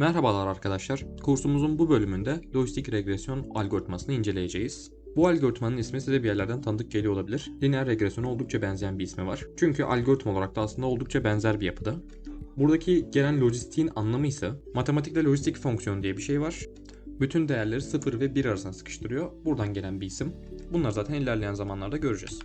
Merhabalar arkadaşlar. Kursumuzun bu bölümünde lojistik regresyon algoritmasını inceleyeceğiz. Bu algoritmanın ismi size bir yerlerden tanıdık geliyor olabilir. Lineer regresiona oldukça benzeyen bir ismi var. Çünkü algoritma olarak da aslında oldukça benzer bir yapıda. Buradaki gelen lojistiğin anlamı ise matematikte lojistik fonksiyon diye bir şey var. Bütün değerleri 0 ve 1 arasına sıkıştırıyor. Buradan gelen bir isim. Bunları zaten ilerleyen zamanlarda göreceğiz.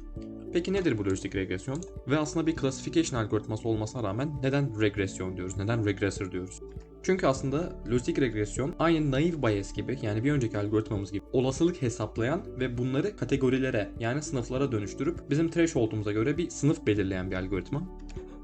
Peki nedir bu lojistik regresyon? Ve aslında bir classification algoritması olmasına rağmen neden regresyon diyoruz? Neden regressor diyoruz? Çünkü aslında lojistik regresyon aynı naive bias gibi yani bir önceki algoritmamız gibi olasılık hesaplayan ve bunları kategorilere yani sınıflara dönüştürüp bizim threshold'umuza göre bir sınıf belirleyen bir algoritma.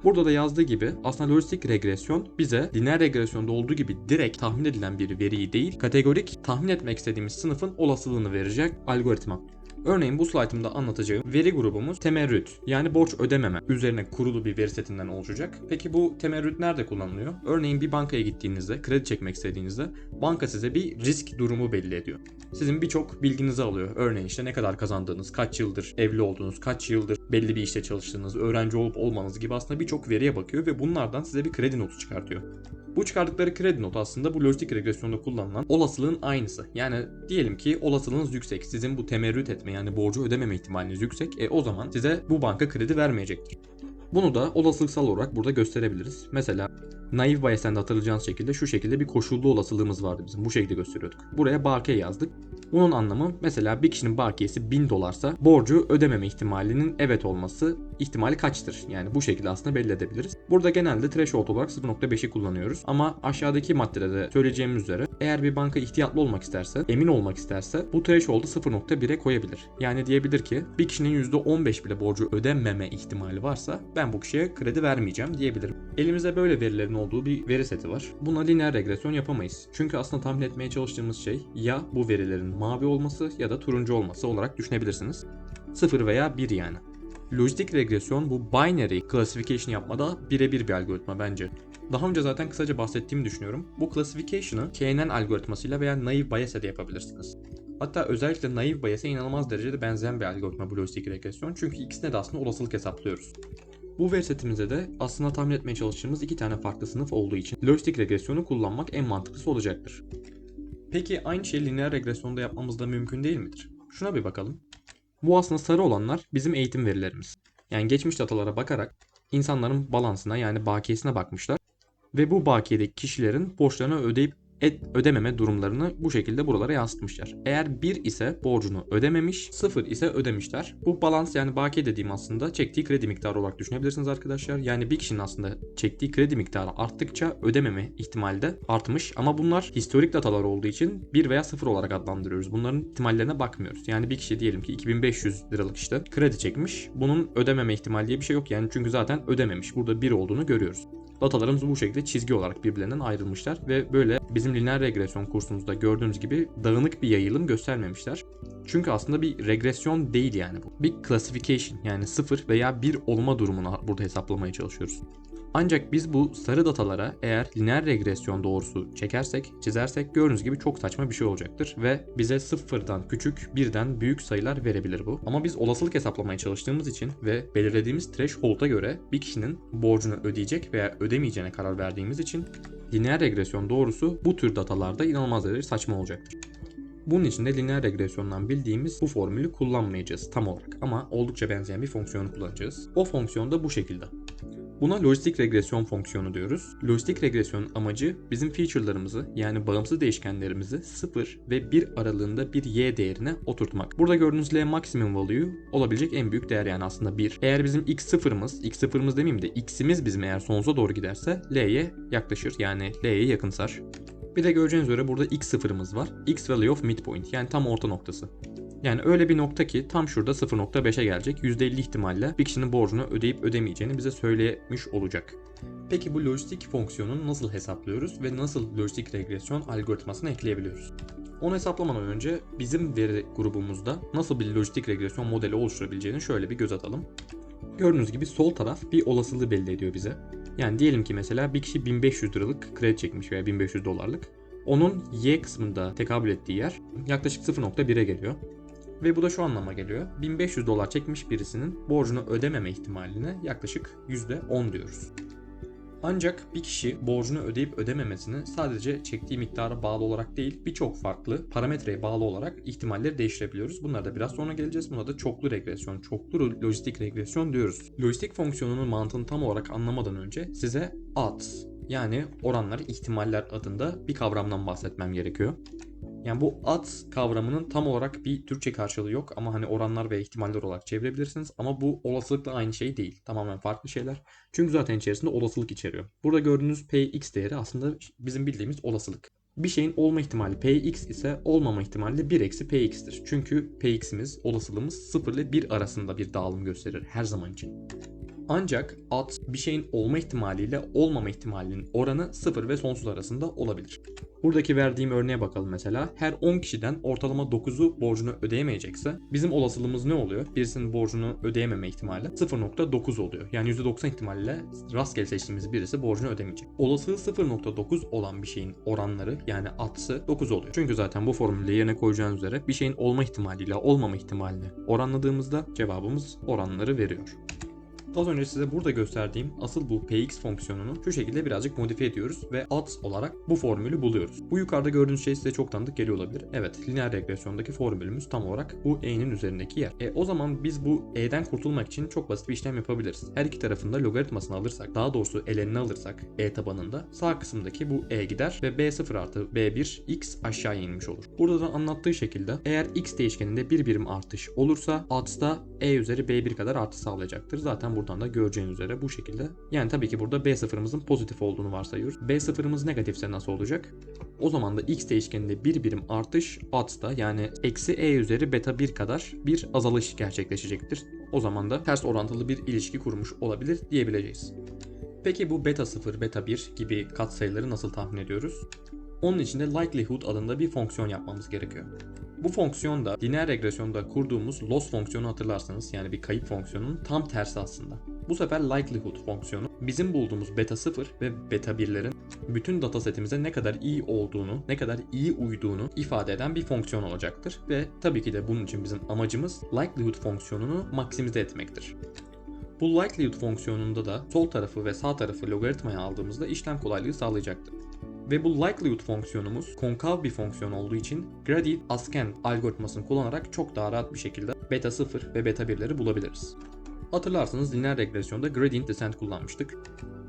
Burada da yazdığı gibi aslında lojistik regresyon bize lineer regresyonda olduğu gibi direkt tahmin edilen bir veriyi değil, kategorik tahmin etmek istediğimiz sınıfın olasılığını verecek algoritma. Örneğin bu slaytımda anlatacağım veri grubumuz temerrüt yani borç ödememe üzerine kurulu bir veri setinden oluşacak. Peki bu temerrüt nerede kullanılıyor? Örneğin bir bankaya gittiğinizde kredi çekmek istediğinizde banka size bir risk durumu belli ediyor. Sizin birçok bilginizi alıyor. Örneğin işte ne kadar kazandığınız, kaç yıldır evli olduğunuz, kaç yıldır belli bir işte çalıştığınız, öğrenci olup olmanız gibi aslında birçok veriye bakıyor ve bunlardan size bir kredi notu çıkartıyor. Bu çıkardıkları kredi notu aslında bu lojistik regresyonda kullanılan olasılığın aynısı. Yani diyelim ki olasılığınız yüksek. Sizin bu temerrüt etme yani borcu ödememe ihtimaliniz yüksek. E o zaman size bu banka kredi vermeyecektir. Bunu da olasılıksal olarak burada gösterebiliriz. Mesela Naive Bayes'ten de hatırlayacağınız şekilde şu şekilde bir koşullu olasılığımız vardı bizim. Bu şekilde gösteriyorduk. Buraya bakiye yazdık. Bunun anlamı mesela bir kişinin bakiyesi 1000 dolarsa borcu ödememe ihtimalinin evet olması ihtimali kaçtır? Yani bu şekilde aslında belli edebiliriz. Burada genelde threshold olarak 0.5'i kullanıyoruz. Ama aşağıdaki maddede de söyleyeceğimiz üzere eğer bir banka ihtiyatlı olmak isterse, emin olmak isterse bu threshold'u 0.1'e koyabilir. Yani diyebilir ki bir kişinin %15 bile borcu ödememe ihtimali varsa ben bu kişiye kredi vermeyeceğim diyebilirim. Elimizde böyle verilerin olduğu bir veri seti var. Buna lineer regresyon yapamayız. Çünkü aslında tahmin etmeye çalıştığımız şey ya bu verilerin mavi olması ya da turuncu olması olarak düşünebilirsiniz. 0 veya 1 yani. Lojistik regresyon bu binary classification yapmada birebir bir algoritma bence. Daha önce zaten kısaca bahsettiğimi düşünüyorum. Bu classification'ı KNN algoritmasıyla veya naive bias'e de yapabilirsiniz. Hatta özellikle naive bias'e inanılmaz derecede benzeyen bir algoritma bu lojistik regresyon. Çünkü ikisine de aslında olasılık hesaplıyoruz. Bu veri setimizde de aslında tahmin etmeye çalıştığımız iki tane farklı sınıf olduğu için lojistik regresyonu kullanmak en mantıklısı olacaktır. Peki aynı şeyi lineer regresyonda yapmamız da mümkün değil midir? Şuna bir bakalım. Bu aslında sarı olanlar bizim eğitim verilerimiz. Yani geçmiş datalara bakarak insanların balansına yani bakiyesine bakmışlar ve bu bakiyedeki kişilerin borçlarını ödeyip et, ödememe durumlarını bu şekilde buralara yansıtmışlar. Eğer 1 ise borcunu ödememiş, 0 ise ödemişler. Bu balans yani bakiye dediğim aslında çektiği kredi miktarı olarak düşünebilirsiniz arkadaşlar. Yani bir kişinin aslında çektiği kredi miktarı arttıkça ödememe ihtimali de artmış. Ama bunlar historik datalar olduğu için 1 veya 0 olarak adlandırıyoruz. Bunların ihtimallerine bakmıyoruz. Yani bir kişi diyelim ki 2500 liralık işte kredi çekmiş. Bunun ödememe ihtimali diye bir şey yok. Yani çünkü zaten ödememiş. Burada 1 olduğunu görüyoruz. Datalarımız bu şekilde çizgi olarak birbirlerinden ayrılmışlar ve böyle bizim lineer regresyon kursumuzda gördüğünüz gibi dağınık bir yayılım göstermemişler. Çünkü aslında bir regresyon değil yani bu. Bir classification yani 0 veya 1 olma durumunu burada hesaplamaya çalışıyoruz. Ancak biz bu sarı datalara eğer lineer regresyon doğrusu çekersek, çizersek gördüğünüz gibi çok saçma bir şey olacaktır ve bize sıfırdan küçük, birden büyük sayılar verebilir bu. Ama biz olasılık hesaplamaya çalıştığımız için ve belirlediğimiz threshold'a göre bir kişinin borcunu ödeyecek veya ödemeyeceğine karar verdiğimiz için lineer regresyon doğrusu bu tür datalarda inanılmaz derece saçma olacaktır. Bunun için de lineer regresyondan bildiğimiz bu formülü kullanmayacağız tam olarak ama oldukça benzeyen bir fonksiyonu kullanacağız. O fonksiyon da bu şekilde. Buna lojistik regresyon fonksiyonu diyoruz. Lojistik regresyonun amacı bizim feature'larımızı yani bağımsız değişkenlerimizi 0 ve 1 aralığında bir y değerine oturtmak. Burada gördüğünüz L maximum value olabilecek en büyük değer yani aslında 1. Eğer bizim x sıfırımız, x sıfırımız demeyeyim de x'imiz bizim eğer sonsuza doğru giderse L'ye yaklaşır yani L'ye yakınsar. Bir de göreceğiniz üzere burada x sıfırımız var. x value of midpoint yani tam orta noktası. Yani öyle bir nokta ki tam şurada 0.5'e gelecek. %50 ihtimalle bir kişinin borcunu ödeyip ödemeyeceğini bize söylemiş olacak. Peki bu lojistik fonksiyonu nasıl hesaplıyoruz ve nasıl lojistik regresyon algoritmasını ekleyebiliyoruz? Onu hesaplamadan önce bizim veri grubumuzda nasıl bir lojistik regresyon modeli oluşturabileceğini şöyle bir göz atalım. Gördüğünüz gibi sol taraf bir olasılığı belli ediyor bize. Yani diyelim ki mesela bir kişi 1500 liralık kredi çekmiş veya 1500 dolarlık. Onun Y kısmında tekabül ettiği yer yaklaşık 0.1'e geliyor. Ve bu da şu anlama geliyor. 1500 dolar çekmiş birisinin borcunu ödememe ihtimaline yaklaşık %10 diyoruz. Ancak bir kişi borcunu ödeyip ödememesini sadece çektiği miktara bağlı olarak değil birçok farklı parametreye bağlı olarak ihtimalleri değiştirebiliyoruz. Bunlara da biraz sonra geleceğiz. Buna da çoklu regresyon, çoklu lojistik regresyon diyoruz. Lojistik fonksiyonunun mantığını tam olarak anlamadan önce size odds yani oranlar, ihtimaller adında bir kavramdan bahsetmem gerekiyor. Yani bu odds kavramının tam olarak bir Türkçe karşılığı yok ama hani oranlar ve ihtimaller olarak çevirebilirsiniz ama bu olasılıkla aynı şey değil. Tamamen farklı şeyler. Çünkü zaten içerisinde olasılık içeriyor. Burada gördüğünüz Px değeri aslında bizim bildiğimiz olasılık. Bir şeyin olma ihtimali Px ise olmama ihtimali 1 eksi Px'tir. Çünkü Px'imiz, olasılığımız 0 ile 1 arasında bir dağılım gösterir her zaman için. Ancak at bir şeyin olma ihtimaliyle olmama ihtimalinin oranı 0 ve sonsuz arasında olabilir. Buradaki verdiğim örneğe bakalım mesela. Her 10 kişiden ortalama 9'u borcunu ödeyemeyecekse bizim olasılığımız ne oluyor? Birisinin borcunu ödeyememe ihtimali 0.9 oluyor. Yani %90 ihtimalle rastgele seçtiğimiz birisi borcunu ödemeyecek. Olasılığı 0.9 olan bir şeyin oranları yani atsı 9 oluyor. Çünkü zaten bu formülde yerine koyacağınız üzere bir şeyin olma ihtimaliyle olmama ihtimalini oranladığımızda cevabımız oranları veriyor. Az önce size burada gösterdiğim asıl bu px fonksiyonunu şu şekilde birazcık modifiye ediyoruz ve odds olarak bu formülü buluyoruz. Bu yukarıda gördüğünüz şey size çok tanıdık geliyor olabilir. Evet, lineer regresyondaki formülümüz tam olarak bu e'nin üzerindeki yer. E, o zaman biz bu e'den kurtulmak için çok basit bir işlem yapabiliriz. Her iki tarafında logaritmasını alırsak, daha doğrusu elenini alırsak e tabanında sağ kısımdaki bu e gider ve b0 artı b1 x aşağı inmiş olur. Burada da anlattığı şekilde eğer x değişkeninde bir birim artış olursa odds da e üzeri b1 kadar artı sağlayacaktır. Zaten bu buradan da göreceğiniz üzere bu şekilde. Yani tabii ki burada B sıfırımızın pozitif olduğunu varsayıyoruz. B sıfırımız negatifse nasıl olacak? O zaman da x değişkeninde bir birim artış odds'ta yani eksi e üzeri beta 1 kadar bir azalış gerçekleşecektir. O zaman da ters orantılı bir ilişki kurmuş olabilir diyebileceğiz. Peki bu beta 0, beta 1 gibi katsayıları nasıl tahmin ediyoruz? Onun için de likelihood adında bir fonksiyon yapmamız gerekiyor. Bu fonksiyon da lineer regresyonda kurduğumuz loss fonksiyonu hatırlarsanız yani bir kayıp fonksiyonunun tam tersi aslında. Bu sefer likelihood fonksiyonu bizim bulduğumuz beta 0 ve beta 1'lerin bütün datasetimize ne kadar iyi olduğunu, ne kadar iyi uyduğunu ifade eden bir fonksiyon olacaktır. Ve tabii ki de bunun için bizim amacımız likelihood fonksiyonunu maksimize etmektir. Bu likelihood fonksiyonunda da sol tarafı ve sağ tarafı logaritmaya aldığımızda işlem kolaylığı sağlayacaktır. Ve bu likelihood fonksiyonumuz konkav bir fonksiyon olduğu için gradient ascend algoritmasını kullanarak çok daha rahat bir şekilde beta 0 ve beta 1'leri bulabiliriz. Hatırlarsanız lineer regresyonda gradient descent kullanmıştık.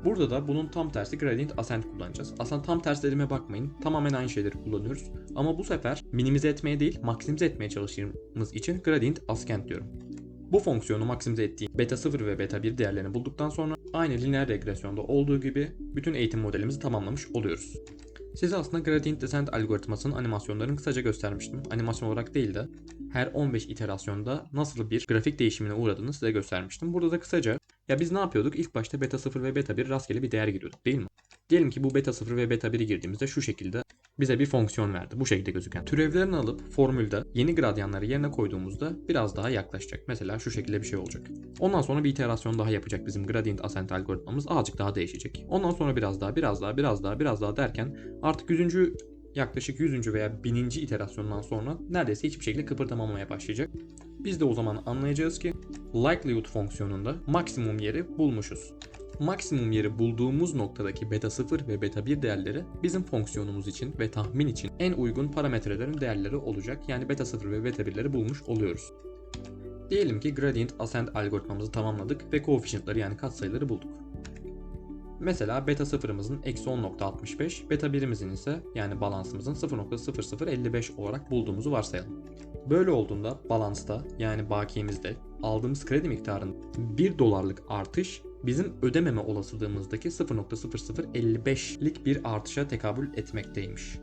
Burada da bunun tam tersi gradient ascent kullanacağız. Aslında tam ters dediğime bakmayın. Tamamen aynı şeyleri kullanıyoruz. Ama bu sefer minimize etmeye değil maksimize etmeye çalıştığımız için gradient ascent diyorum. Bu fonksiyonu maksimize ettiğim beta 0 ve beta 1 değerlerini bulduktan sonra aynı lineer regresyonda olduğu gibi bütün eğitim modelimizi tamamlamış oluyoruz. Size aslında gradient descent algoritmasının animasyonlarını kısaca göstermiştim. Animasyon olarak değil de her 15 iterasyonda nasıl bir grafik değişimine uğradığını size göstermiştim. Burada da kısaca ya biz ne yapıyorduk? İlk başta beta 0 ve beta 1 rastgele bir değer giriyorduk değil mi? Diyelim ki bu beta 0 ve beta 1'i girdiğimizde şu şekilde bize bir fonksiyon verdi. Bu şekilde gözüken. Türevlerini alıp formülde yeni gradyanları yerine koyduğumuzda biraz daha yaklaşacak. Mesela şu şekilde bir şey olacak. Ondan sonra bir iterasyon daha yapacak bizim gradient ascent algoritmamız. Azıcık daha değişecek. Ondan sonra biraz daha, biraz daha, biraz daha, biraz daha derken artık 100. yaklaşık 100. veya 1000. iterasyondan sonra neredeyse hiçbir şekilde kıpırdamamaya başlayacak. Biz de o zaman anlayacağız ki likelihood fonksiyonunda maksimum yeri bulmuşuz maksimum yeri bulduğumuz noktadaki beta 0 ve beta 1 değerleri bizim fonksiyonumuz için ve tahmin için en uygun parametrelerin değerleri olacak. Yani beta 0 ve beta 1'leri bulmuş oluyoruz. Diyelim ki gradient ascent algoritmamızı tamamladık ve koefficientları yani katsayıları bulduk. Mesela beta 0'ımızın eksi 10.65, beta 1'imizin ise yani balansımızın 0.0055 olarak bulduğumuzu varsayalım. Böyle olduğunda balansta yani bakiyemizde aldığımız kredi miktarının 1 dolarlık artış bizim ödememe olasılığımızdaki 0.0055'lik bir artışa tekabül etmekteymiş.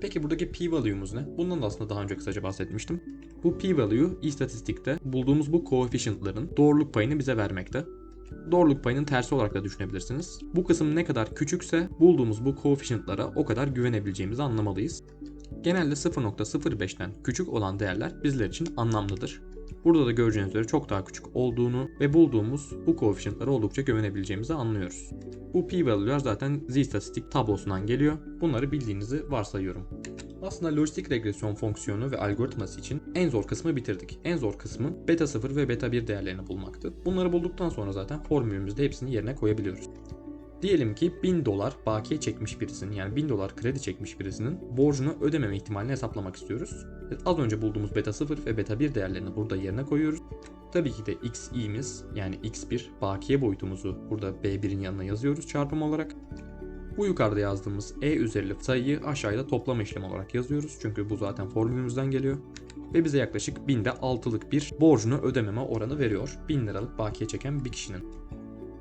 Peki buradaki p-value'muz ne? Bundan da aslında daha önce kısaca bahsetmiştim. Bu p-value istatistikte bulduğumuz bu koefficientların doğruluk payını bize vermekte. Doğruluk payının tersi olarak da düşünebilirsiniz. Bu kısım ne kadar küçükse bulduğumuz bu koefficientlara o kadar güvenebileceğimizi anlamalıyız. Genelde 0.05'ten küçük olan değerler bizler için anlamlıdır. Burada da göreceğiniz üzere çok daha küçük olduğunu ve bulduğumuz bu koefficientlara oldukça güvenebileceğimizi anlıyoruz. Bu p-value'lar zaten z-statistik tablosundan geliyor. Bunları bildiğinizi varsayıyorum. Aslında lojistik regresyon fonksiyonu ve algoritması için en zor kısmı bitirdik. En zor kısmı beta 0 ve beta 1 değerlerini bulmaktı. Bunları bulduktan sonra zaten formülümüzde hepsini yerine koyabiliyoruz. Diyelim ki 1000 dolar bakiye çekmiş birisinin yani 1000 dolar kredi çekmiş birisinin borcunu ödememe ihtimalini hesaplamak istiyoruz. Az önce bulduğumuz beta 0 ve beta 1 değerlerini burada yerine koyuyoruz. Tabii ki de x'imiz yani x1 bakiye boyutumuzu burada b1'in yanına yazıyoruz çarpım olarak. Bu yukarıda yazdığımız e üzerili sayıyı aşağıda toplama işlemi olarak yazıyoruz. Çünkü bu zaten formülümüzden geliyor. Ve bize yaklaşık 1000'de 6'lık bir borcunu ödememe oranı veriyor. 1000 liralık bakiye çeken bir kişinin.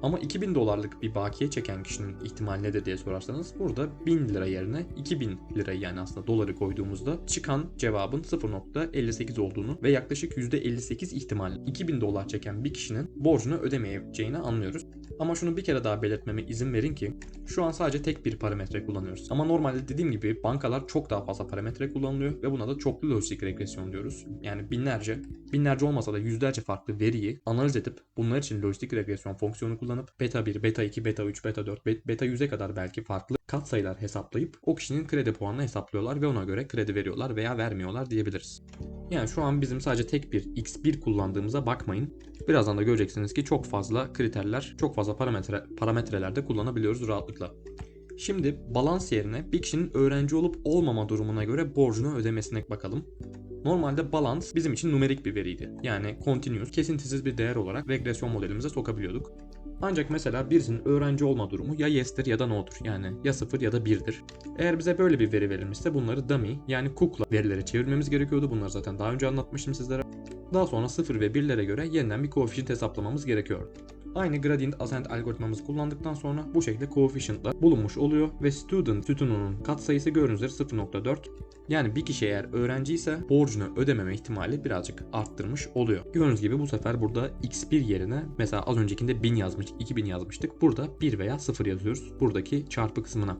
Ama 2000 dolarlık bir bakiye çeken kişinin ihtimali nedir diye sorarsanız burada 1000 lira yerine 2000 lira yani aslında doları koyduğumuzda çıkan cevabın 0.58 olduğunu ve yaklaşık %58 ihtimal 2000 dolar çeken bir kişinin borcunu ödemeyeceğini anlıyoruz. Ama şunu bir kere daha belirtmeme izin verin ki şu an sadece tek bir parametre kullanıyoruz. Ama normalde dediğim gibi bankalar çok daha fazla parametre kullanılıyor ve buna da çoklu lojistik regresyon diyoruz. Yani binlerce, binlerce olmasa da yüzlerce farklı veriyi analiz edip bunlar için lojistik regresyon fonksiyonu kullanıp beta 1, beta 2, beta 3, beta 4, beta 100'e kadar belki farklı katsayılar hesaplayıp o kişinin kredi puanını hesaplıyorlar ve ona göre kredi veriyorlar veya vermiyorlar diyebiliriz. Yani şu an bizim sadece tek bir x1 kullandığımıza bakmayın. Birazdan da göreceksiniz ki çok fazla kriterler, çok fazla parametre parametrelerde kullanabiliyoruz rahatlıkla. Şimdi balans yerine bir kişinin öğrenci olup olmama durumuna göre borcunu ödemesine bakalım. Normalde balans bizim için numerik bir veriydi. Yani continuous, kesintisiz bir değer olarak regresyon modelimize sokabiliyorduk. Ancak mesela birisinin öğrenci olma durumu ya yes'tir ya da no'dur. Yani ya 0 ya da 1'dir. Eğer bize böyle bir veri verilmişse bunları dummy yani kukla verilere çevirmemiz gerekiyordu. Bunları zaten daha önce anlatmıştım sizlere. Daha sonra 0 ve 1'lere göre yeniden bir koefficient hesaplamamız gerekiyor. Aynı gradient ascent algoritmamızı kullandıktan sonra bu şekilde koefficientlar bulunmuş oluyor ve student sütununun katsayısı gördüğünüz üzere 0.4. Yani bir kişi eğer öğrenci ise borcunu ödememe ihtimali birazcık arttırmış oluyor. Gördüğünüz gibi bu sefer burada x1 yerine mesela az öncekinde 1000 yazmıştık, 2000 yazmıştık. Burada 1 veya 0 yazıyoruz buradaki çarpı kısmına.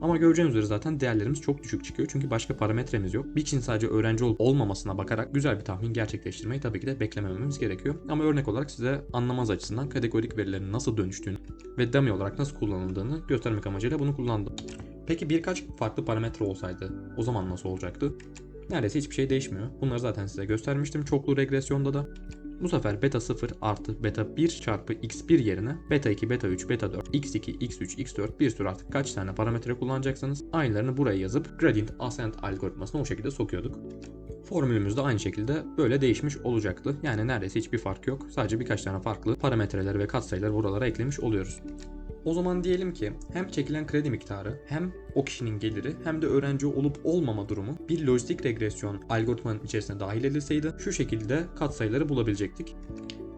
Ama göreceğiniz üzere zaten değerlerimiz çok düşük çıkıyor. Çünkü başka parametremiz yok. Bir kişinin sadece öğrenci olup olmamasına bakarak güzel bir tahmin gerçekleştirmeyi tabii ki de beklemememiz gerekiyor. Ama örnek olarak size anlamaz açısından kategorik verilerin nasıl dönüştüğünü ve dummy olarak nasıl kullanıldığını göstermek amacıyla bunu kullandım. Peki birkaç farklı parametre olsaydı o zaman nasıl olacaktı? Neredeyse hiçbir şey değişmiyor. Bunları zaten size göstermiştim çoklu regresyonda da. Bu sefer beta 0 artı beta 1 çarpı x1 yerine beta 2, beta 3, beta 4, x2, x3, x4 bir sürü artık kaç tane parametre kullanacaksanız aynılarını buraya yazıp gradient ascent algoritmasını o şekilde sokuyorduk. Formülümüz de aynı şekilde böyle değişmiş olacaktı. Yani neredeyse hiçbir fark yok. Sadece birkaç tane farklı parametreler ve katsayılar buralara eklemiş oluyoruz. O zaman diyelim ki hem çekilen kredi miktarı hem o kişinin geliri hem de öğrenci olup olmama durumu bir lojistik regresyon algoritmanın içerisine dahil edilseydi şu şekilde katsayıları bulabilecektik.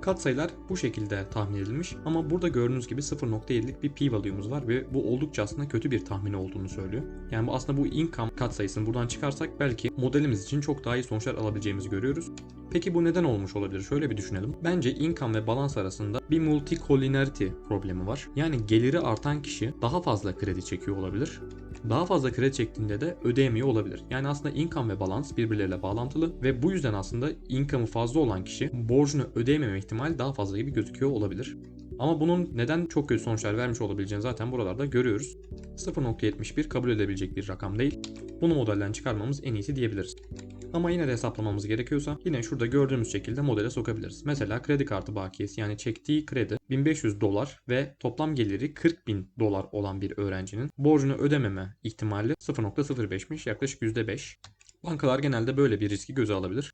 Katsayılar bu şekilde tahmin edilmiş ama burada gördüğünüz gibi 0.7'lik bir p-value'muz var ve bu oldukça aslında kötü bir tahmin olduğunu söylüyor. Yani bu aslında bu income katsayısını buradan çıkarsak belki modelimiz için çok daha iyi sonuçlar alabileceğimizi görüyoruz. Peki bu neden olmuş olabilir? Şöyle bir düşünelim. Bence income ve balans arasında bir multicollinearity problemi var. Yani geliri artan kişi daha fazla kredi çekiyor olabilir. Daha fazla kredi çektiğinde de ödeyemiyor olabilir. Yani aslında income ve balans birbirleriyle bağlantılı ve bu yüzden aslında income'ı fazla olan kişi borcunu ödeyememe ihtimali daha fazla gibi gözüküyor olabilir. Ama bunun neden çok kötü sonuçlar vermiş olabileceğini zaten buralarda görüyoruz. 0.71 kabul edebilecek bir rakam değil. Bunu modelden çıkarmamız en iyisi diyebiliriz. Ama yine de hesaplamamız gerekiyorsa yine şurada gördüğümüz şekilde modele sokabiliriz. Mesela kredi kartı bakiyesi yani çektiği kredi 1500 dolar ve toplam geliri 40 bin dolar olan bir öğrencinin borcunu ödememe ihtimali 0.05'miş yaklaşık %5. Bankalar genelde böyle bir riski göze alabilir.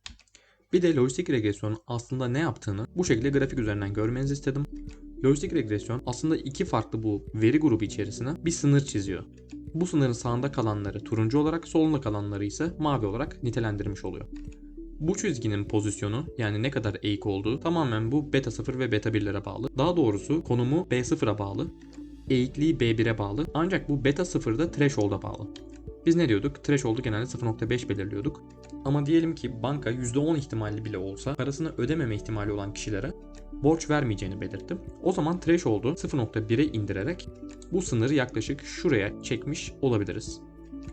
Bir de lojistik regresyon aslında ne yaptığını bu şekilde grafik üzerinden görmenizi istedim. Lojistik regresyon aslında iki farklı bu veri grubu içerisine bir sınır çiziyor. Bu sınırın sağında kalanları turuncu olarak, solunda kalanları ise mavi olarak nitelendirmiş oluyor. Bu çizginin pozisyonu yani ne kadar eğik olduğu tamamen bu beta 0 ve beta 1'lere bağlı. Daha doğrusu konumu B0'a bağlı. Eğikliği B1'e bağlı. Ancak bu beta 0'da threshold'a bağlı. Biz ne diyorduk? Threshold'u genelde 0.5 belirliyorduk. Ama diyelim ki banka %10 ihtimalli bile olsa parasını ödememe ihtimali olan kişilere borç vermeyeceğini belirttim. O zaman threshold'u 0.1'e indirerek bu sınırı yaklaşık şuraya çekmiş olabiliriz.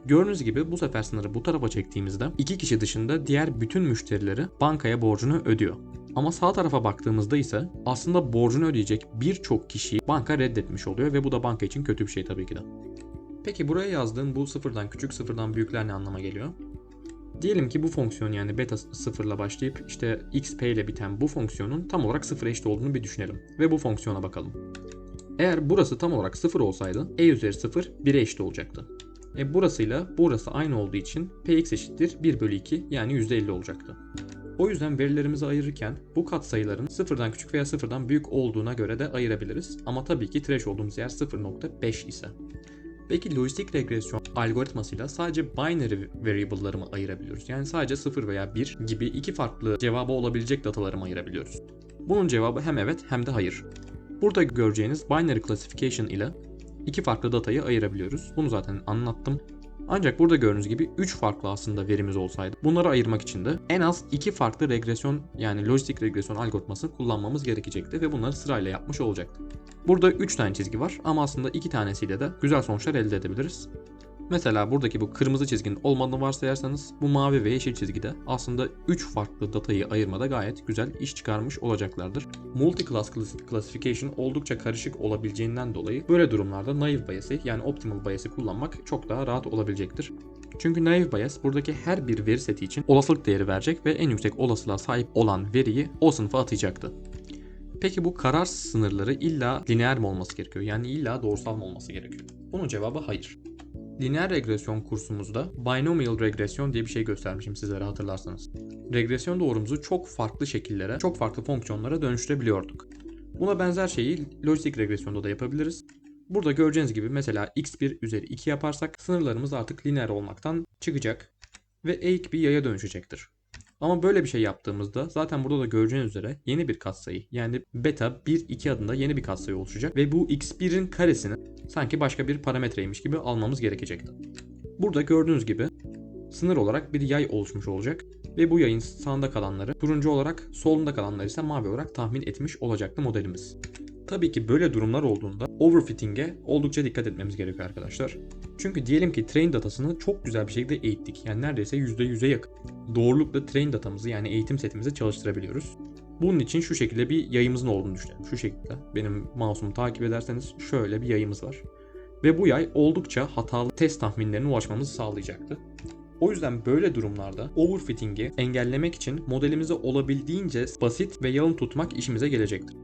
Gördüğünüz gibi bu sefer sınırı bu tarafa çektiğimizde iki kişi dışında diğer bütün müşterileri bankaya borcunu ödüyor. Ama sağ tarafa baktığımızda ise aslında borcunu ödeyecek birçok kişiyi banka reddetmiş oluyor ve bu da banka için kötü bir şey tabii ki de. Peki buraya yazdığım bu sıfırdan küçük sıfırdan büyükler ne anlama geliyor? Diyelim ki bu fonksiyon yani beta 0 ile başlayıp işte xp ile biten bu fonksiyonun tam olarak sıfır eşit olduğunu bir düşünelim. Ve bu fonksiyona bakalım. Eğer burası tam olarak 0 olsaydı e üzeri 0 1'e eşit olacaktı. E burasıyla burası aynı olduğu için px eşittir 1 bölü 2 yani %50 olacaktı. O yüzden verilerimizi ayırırken bu katsayıların sıfırdan küçük veya sıfırdan büyük olduğuna göre de ayırabiliriz. Ama tabii ki trash olduğumuz yer 0.5 ise. Peki lojistik regresyon algoritmasıyla sadece binary variable'ları mı ayırabiliyoruz? Yani sadece 0 veya 1 gibi iki farklı cevabı olabilecek dataları mı ayırabiliyoruz? Bunun cevabı hem evet hem de hayır. Burada göreceğiniz binary classification ile iki farklı datayı ayırabiliyoruz. Bunu zaten anlattım. Ancak burada gördüğünüz gibi 3 farklı aslında verimiz olsaydı bunları ayırmak için de en az 2 farklı regresyon yani lojistik regresyon algoritmasını kullanmamız gerekecekti ve bunları sırayla yapmış olacaktık. Burada 3 tane çizgi var ama aslında 2 tanesiyle de güzel sonuçlar elde edebiliriz. Mesela buradaki bu kırmızı çizginin olmadığını varsayarsanız bu mavi ve yeşil çizgide aslında 3 farklı datayı ayırmada gayet güzel iş çıkarmış olacaklardır. Multi-class classification oldukça karışık olabileceğinden dolayı böyle durumlarda naive bias'i yani optimal bias'i kullanmak çok daha rahat olabilecektir. Çünkü naive bias buradaki her bir veri seti için olasılık değeri verecek ve en yüksek olasılığa sahip olan veriyi o sınıfa atayacaktı. Peki bu karar sınırları illa lineer mi olması gerekiyor? Yani illa doğrusal mı olması gerekiyor? Bunun cevabı hayır. Lineer regresyon kursumuzda binomial regresyon diye bir şey göstermişim sizlere hatırlarsanız. Regresyon doğrumuzu çok farklı şekillere, çok farklı fonksiyonlara dönüştürebiliyorduk. Buna benzer şeyi lojistik regresyonda da yapabiliriz. Burada göreceğiniz gibi mesela x1 üzeri 2 yaparsak sınırlarımız artık lineer olmaktan çıkacak ve eğik bir yaya dönüşecektir. Ama böyle bir şey yaptığımızda zaten burada da göreceğiniz üzere yeni bir katsayı yani beta 1 2 adında yeni bir katsayı oluşacak ve bu x1'in karesini sanki başka bir parametreymiş gibi almamız gerekecekti. Burada gördüğünüz gibi sınır olarak bir yay oluşmuş olacak ve bu yayın sağında kalanları turuncu olarak solunda kalanları ise mavi olarak tahmin etmiş olacaktı modelimiz. Tabii ki böyle durumlar olduğunda overfitting'e oldukça dikkat etmemiz gerekiyor arkadaşlar. Çünkü diyelim ki train datasını çok güzel bir şekilde eğittik. Yani neredeyse %100'e yakın. Doğrulukla train datamızı yani eğitim setimizi çalıştırabiliyoruz. Bunun için şu şekilde bir yayımızın olduğunu düşünelim. Şu şekilde. Benim mouse'umu takip ederseniz şöyle bir yayımız var. Ve bu yay oldukça hatalı test tahminlerine ulaşmamızı sağlayacaktı. O yüzden böyle durumlarda overfitting'i engellemek için modelimizi olabildiğince basit ve yalın tutmak işimize gelecektir.